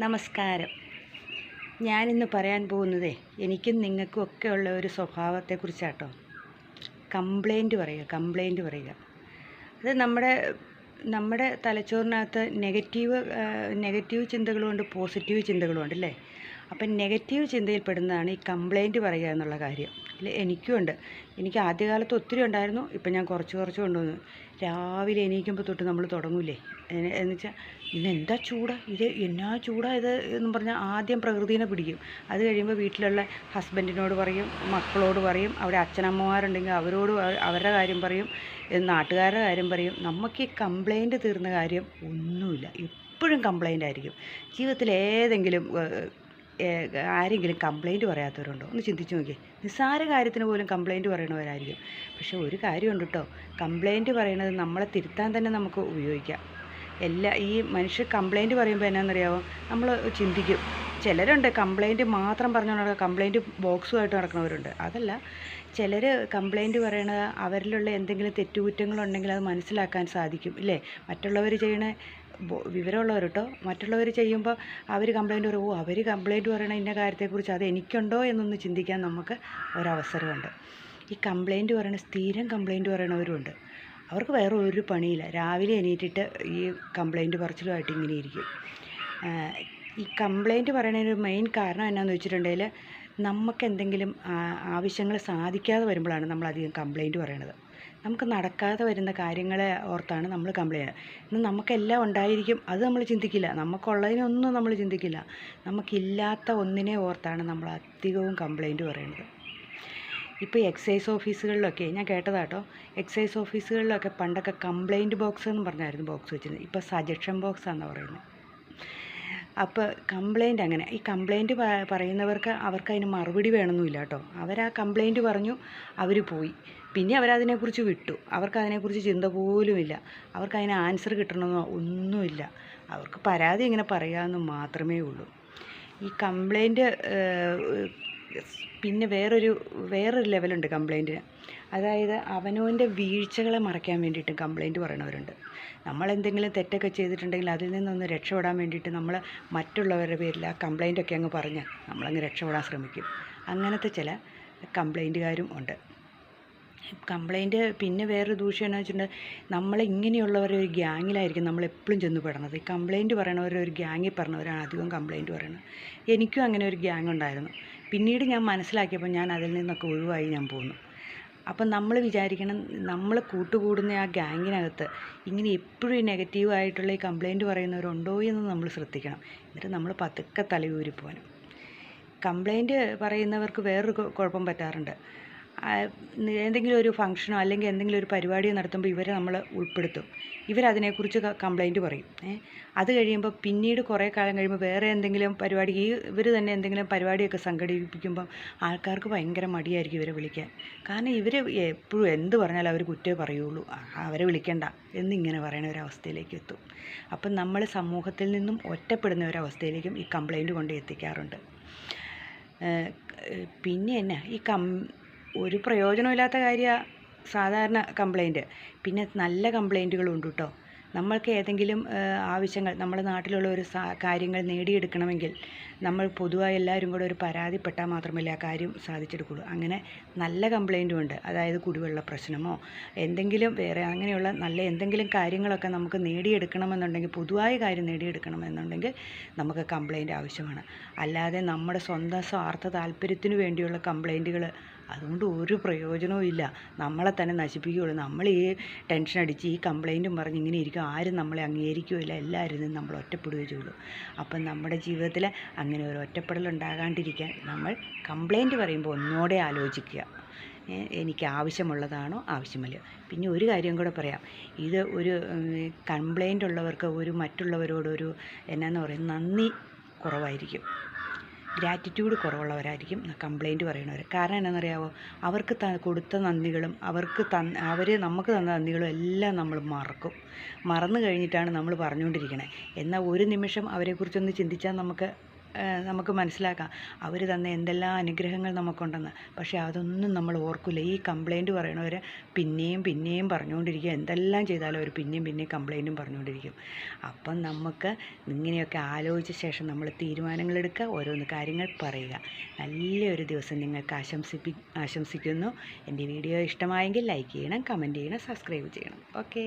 നമസ്കാരം. ഞാനിന്ന് പറയാൻ പോകുന്നത് എനിക്കും നിങ്ങൾക്കും ഒക്കെ ഉള്ള ഒരു സ്വഭാവത്തെക്കുറിച്ചാട്ടോ. കംപ്ലൈന്റ് പറയുക കംപ്ലൈന്റ് പറയുക. അത് നമ്മുടെ നമ്മുടെ തലച്ചോറിനകത്ത് നെഗറ്റീവ് നെഗറ്റീവ് ചിന്തകളുമുണ്ട് പോസിറ്റീവ് ചിന്തകളുമുണ്ട് അല്ലേ? അപ്പം നെഗറ്റീവ് ചിന്തയിൽപ്പെടുന്നതാണ് ഈ കംപ്ലൈന്റ് പറയുക എന്നുള്ള കാര്യം. ഇല്ല എനിക്കും ഉണ്ട്. എനിക്ക് ആദ്യകാലത്ത് ഒത്തിരി ഉണ്ടായിരുന്നു. ഇപ്പം ഞാൻ കുറച്ച് കുറച്ച് കൊണ്ടുവന്നു. രാവിലെ എണീക്കുമ്പോൾ തൊട്ട് നമ്മൾ തുടങ്ങൂലേ? എന്ന് വെച്ചാൽ ഇന്ന് എന്താ ചൂടാ? ഇത് എന്നാ ചൂടാ ഇത് എന്ന് പറഞ്ഞാൽ ആദ്യം പ്രകൃതിനെ പിടിക്കും. അത് കഴിയുമ്പോൾ വീട്ടിലുള്ള ഹസ്ബൻഡിനോട് പറയും മക്കളോട് പറയും അവിടെ അച്ഛനമ്മമാരുണ്ടെങ്കിൽ അവരോട് അവരുടെ കാര്യം പറയും നാട്ടുകാരുടെ കാര്യം പറയും. നമുക്ക് ഈ കംപ്ലൈന്റ് തീർന്ന കാര്യം ഒന്നുമില്ല. എപ്പോഴും കംപ്ലൈന്റ് ആയിരിക്കും ജീവിതത്തിൽ ഏതെങ്കിലും ആരെങ്കിലും കംപ്ലൈന്റ് പറയാത്തവരുണ്ടോ? ഒന്ന് ചിന്തിച്ച് നോക്കിയേ. നിസ്സാര കാര്യത്തിന് പോലും കംപ്ലൈന്റ് പറയണവരായിരിക്കും. പക്ഷേ ഒരു കാര്യമുണ്ട് കേട്ടോ കംപ്ലൈന്റ് പറയണത് നമ്മളെ തിരുത്താൻ തന്നെ നമുക്ക് ഉപയോഗിക്കാം. എല്ലാ ഈ മനുഷ്യർ കംപ്ലൈന്റ് പറയുമ്പോൾ എന്നാണെന്നറിയാമോ നമ്മൾ ചിന്തിക്കും. ചിലരുണ്ട് കംപ്ലൈന്റ് മാത്രം പറഞ്ഞു നടക്കുക കംപ്ലൈന്റ് ബോക്സുമായിട്ട് നടക്കുന്നവരുണ്ട് അതല്ല ചിലർ കംപ്ലൈന്റ് പറയണത് അവരിലുള്ള എന്തെങ്കിലും തെറ്റുകുറ്റങ്ങളുണ്ടെങ്കിൽ അത് മനസ്സിലാക്കാൻ സാധിക്കും ഇല്ലേ? മറ്റുള്ളവർ ചെയ്യണ വിവരമുള്ളവർ കേട്ടോ മറ്റുള്ളവർ ചെയ്യുമ്പോൾ അവർ കംപ്ലൈന്റ് പറയും ഓ അവർ കംപ്ലൈന്റ് പറയണ ഇന്ന കാര്യത്തെക്കുറിച്ച് അത് എനിക്കുണ്ടോ? എന്നൊന്ന് ചിന്തിക്കാൻ നമുക്ക് ഒരവസരമുണ്ട്. ഈ കംപ്ലൈന്റ് പറയണ സ്ഥിരം കംപ്ലൈന്റ് പറയണവരുണ്ട്. അവർക്ക് വേറെ ഒരു പണിയില്ല. രാവിലെ എണീറ്റിട്ട് ഈ കംപ്ലൈന്റ് പറച്ചിലുമായിട്ട് ഇങ്ങനെ ഇരിക്കും. ഈ കംപ്ലൈന്റ് പറയണതിന് മെയിൻ കാരണം എന്നാന്ന് വെച്ചിട്ടുണ്ടെങ്കിൽ നമുക്ക് എന്തെങ്കിലും ആവശ്യങ്ങൾ സാധിക്കാതെ വരുമ്പോഴാണ് നമ്മൾ അധികം കംപ്ലൈന്റ് പറയണത്. നമുക്ക് നടക്കാതെ വരുന്ന കാര്യങ്ങളെ ഓർത്താണ് നമ്മൾ കംപ്ലൈന്റ് ഇന്ന് നമുക്കെല്ലാം ഉണ്ടായിരിക്കും അത് നമ്മൾ ചിന്തിക്കില്ല. നമുക്കുള്ളതിനൊന്നും നമ്മൾ ചിന്തിക്കില്ല. നമുക്കില്ലാത്ത ഒന്നിനെ ഓർത്താണ് നമ്മൾ അധികവും കംപ്ലൈന്റ് പറയുന്നത് ഇപ്പോൾ എക്സൈസ് ഓഫീസുകളിലൊക്കെ ഞാൻ കേട്ടതാട്ടോ. എക്സൈസ് ഓഫീസുകളിലൊക്കെ പണ്ടൊക്കെ കംപ്ലൈന്റ് ബോക്സ് എന്ന് പറഞ്ഞായിരുന്നു ബോക്സ് വെച്ചിരുന്നത്. ഇപ്പോൾ സജഷൻ ബോക്സ് ആണെന്ന് പറയുന്നത്. അപ്പോൾ കംപ്ലൈന്റ് അങ്ങനെ. ഈ കംപ്ലൈന്റ് പറയുന്നവർക്ക് അവർക്ക് അതിന് മറുപടി വേണമെന്നില്ല കേട്ടോ അവർ ആ കംപ്ലൈന്റ് പറഞ്ഞു അവർ പോയി. പിന്നെ അവരതിനെക്കുറിച്ച് വിട്ടു. അവർക്ക് അതിനെക്കുറിച്ച് ചിന്ത പോലുമില്ല. അവർക്ക് അതിന് ആൻസർ കിട്ടണമെന്നോ ഒന്നുമില്ല. അവർക്ക് പരാതി ഇങ്ങനെ പറയാമെന്ന് മാത്രമേ ഉള്ളൂ. ഈ കംപ്ലൈന്റ് പിന്നെ വേറൊരു വേറൊരു ലെവലുണ്ട് കംപ്ലൈന്റിന് അതായത് അവനവന്റെ വീഴ്ചകളെ മറയ്ക്കാൻ വേണ്ടിയിട്ട് കംപ്ലൈന്റ് പറയണവരുണ്ട്. നമ്മൾ എന്തെങ്കിലും തെറ്റൊക്കെ ചെയ്തിട്ടുണ്ടെങ്കിൽ അതിൽ നിന്നൊന്ന് രക്ഷപ്പെടാൻ വേണ്ടിയിട്ട് നമ്മൾ മറ്റുള്ളവരുടെ പേരിൽ ആ കംപ്ലൈന്റൊക്കെ അങ്ങ് പറഞ്ഞ് നമ്മളങ്ങ് രക്ഷപ്പെടാൻ ശ്രമിക്കും. അങ്ങനത്തെ ചില കംപ്ലൈന്റുകാരും ഉണ്ട്. കംപ്ലൈന്റ് പിന്നെ വേറൊരു ദൂഷ്യം എന്ന് വെച്ചിട്ടുണ്ടെങ്കിൽ നമ്മൾ ഇങ്ങനെയുള്ളവരെ ഒരു ഗ്യാങ്ങിലായിരിക്കും നമ്മൾ എപ്പോഴും ചെന്ന് പെടുന്നത് ഈ കംപ്ലൈന്റ് പറയണവർ ഒരു ഗ്യാങ്ങിൽ പറഞ്ഞവരാണ് അധികം കംപ്ലൈന്റ് പറയുന്നത് എനിക്കും അങ്ങനെ ഒരു ഗ്യാങ് ഉണ്ടായിരുന്നു. പിന്നീട് ഞാൻ മനസ്സിലാക്കിയപ്പോൾ ഞാൻ അതിൽ നിന്നൊക്കെ ഒഴിവായി ഞാൻ പോന്നു. അപ്പം നമ്മൾ വിചാരിക്കണം നമ്മൾ കൂട്ടുകൂടുന്ന ആ ഗ്യാങ്ങിനകത്ത് ഇങ്ങനെ എപ്പോഴും നെഗറ്റീവായിട്ടുള്ള ഈ കംപ്ലൈന്റ് പറയുന്നവരുണ്ടോ എന്ന് നമ്മൾ ശ്രദ്ധിക്കണം. എന്നിട്ട് നമ്മൾ പതുക്കെ തലയൂരി പോകണം കംപ്ലൈന്റ് പറയുന്നവർക്ക് വേറൊരു കുഴപ്പം പറ്റാറുണ്ട്. എന്തെങ്കിലും ഒരു ഫംഗ്ഷനോ അല്ലെങ്കിൽ എന്തെങ്കിലും ഒരു പരിപാടിയോ നടത്തുമ്പോൾ ഇവരെ നമ്മൾ ഉൾപ്പെടുത്തും. ഇവരതിനെക്കുറിച്ച് കംപ്ലൈന്റ് പറയും. അത് കഴിയുമ്പോൾ പിന്നീട് കുറേ കാലം കഴിയുമ്പോൾ വേറെ എന്തെങ്കിലും പരിപാടി ഈ ഇവർ തന്നെ എന്തെങ്കിലും പരിപാടിയൊക്കെ സംഘടിപ്പിക്കുമ്പം ആൾക്കാർക്ക് ഭയങ്കര മടിയായിരിക്കും ഇവരെ വിളിക്കാൻ. കാരണം ഇവർ എപ്പോഴും എന്ത് പറഞ്ഞാലും അവർ കുറ്റേ പറയുള്ളൂ. അവരെ വിളിക്കണ്ട എന്നിങ്ങനെ പറയുന്ന ഒരവസ്ഥയിലേക്ക് എത്തും. അപ്പം നമ്മൾ സമൂഹത്തിൽ നിന്നും ഒറ്റപ്പെടുന്ന ഒരവസ്ഥയിലേക്കും ഈ കംപ്ലൈന്റ് കൊണ്ട് എത്തിക്കാറുണ്ട്. പിന്നെ എന്നാ ഈ കം ഒരു പ്രയോജനമില്ലാത്ത കാര്യമാണ് സാധാരണ കംപ്ലൈന്റ് പിന്നെ നല്ല കംപ്ലൈന്റുകളും ഉണ്ട് കേട്ടോ നമ്മൾക്ക് ഏതെങ്കിലും ആവശ്യങ്ങൾ നമ്മുടെ നാട്ടിലുള്ള ഒരു കാര്യങ്ങൾ നേടിയെടുക്കണമെങ്കിൽ നമ്മൾ പൊതുവായി എല്ലാവരും കൂടെ ഒരു പരാതിപ്പെട്ടാൽ മാത്രമല്ലേ ആ കാര്യം സാധിച്ചെടുക്കുള്ളൂ. അങ്ങനെ നല്ല കംപ്ലൈന്റും ഉണ്ട് അതായത് കുടിവെള്ള പ്രശ്നമോ എന്തെങ്കിലും വേറെ അങ്ങനെയുള്ള നല്ല എന്തെങ്കിലും കാര്യങ്ങളൊക്കെ നമുക്ക് നേടിയെടുക്കണമെന്നുണ്ടെങ്കിൽ പൊതുവായ കാര്യം നേടിയെടുക്കണമെന്നുണ്ടെങ്കിൽ നമുക്ക് കംപ്ലൈന്റ് ആവശ്യമാണ്. അല്ലാതെ നമ്മുടെ സ്വന്തം സ്വാർത്ഥ താല്പര്യത്തിന് വേണ്ടിയുള്ള കംപ്ലൈന്റുകൾ അതുകൊണ്ട് ഒരു പ്രയോജനവും ഇല്ല. നമ്മളെ തന്നെ നശിപ്പിക്കുകയുള്ളൂ. നമ്മൾ ഈ ടെൻഷൻ അടിച്ച് ഈ കംപ്ലൈന്റും പറഞ്ഞ് ഇങ്ങനെ ഇരിക്കും. ആരും നമ്മളെ അംഗീകരിക്കുകയില്ല. എല്ലാവരും നിന്ന് നമ്മൾ ഒറ്റപ്പെടുകയേ ചെയ്യുള്ളൂ. അപ്പം നമ്മുടെ ജീവിതത്തിൽ അങ്ങനെ ഒരു ഒറ്റപ്പെടൽ ഉണ്ടാകാണ്ടിരിക്കാൻ നമ്മൾ കംപ്ലൈന്റ് പറയുമ്പോൾ ഒന്നുകൂടെ ആലോചിക്കുക. എനിക്ക് ആവശ്യമുള്ളതാണോ ആവശ്യമല്ല. പിന്നെ ഒരു കാര്യം കൂടെ പറയാം. ഇത് ഒരു കംപ്ലൈന്റ് ഉള്ളവർക്ക് ഒരു മറ്റുള്ളവരോടൊരു എന്നാന്ന് പറയും നന്ദി കുറവായിരിക്കും. ഗ്രാറ്റിറ്റ്യൂഡ് കുറവുള്ളവരായിരിക്കും കംപ്ലൈന്റ് പറയുന്നവർ കാരണം എന്താണെന്നറിയാവോ? അവർക്ക് ത കൊടുത്ത നന്ദികളും അവർക്ക് തന്ന അവർ നമുക്ക് തന്ന നന്ദികളും എല്ലാം നമ്മൾ മറക്കും. മറന്നു കഴിഞ്ഞിട്ടാണ് നമ്മൾ പറഞ്ഞുകൊണ്ടിരിക്കണേ. എന്നാൽ ഒരു നിമിഷം അവരെക്കുറിച്ചൊന്ന് ചിന്തിച്ചാൽ നമുക്ക് നമുക്ക് മനസ്സിലാക്കാം. അവർ തന്ന എന്തെല്ലാം അനുഗ്രഹങ്ങൾ നമുക്കുണ്ടെന്ന്. പക്ഷേ അതൊന്നും നമ്മൾ ഓർക്കില്ല ഈ കംപ്ലൈന്റ് പറയണവർ പിന്നെയും പിന്നെയും പറഞ്ഞുകൊണ്ടിരിക്കുക. എന്തെല്ലാം ചെയ്താലും അവർ പിന്നെയും പിന്നെയും കംപ്ലൈന്റും പറഞ്ഞുകൊണ്ടിരിക്കും. അപ്പം നമുക്ക് ഇങ്ങനെയൊക്കെ ആലോചിച്ച ശേഷം നമ്മൾ തീരുമാനങ്ങൾ എടുക്കുക. ഓരോന്ന് കാര്യങ്ങൾ പറയുക. നല്ലൊരു ദിവസം നിങ്ങൾക്ക് ആശംസിപ്പി ആശംസിക്കുന്നു. എന്റെ വീഡിയോ ഇഷ്ടമായെങ്കിൽ ലൈക്ക് ചെയ്യണം കമന്റ് ചെയ്യണം സബ്സ്ക്രൈബ് ചെയ്യണം. ഓക്കേ.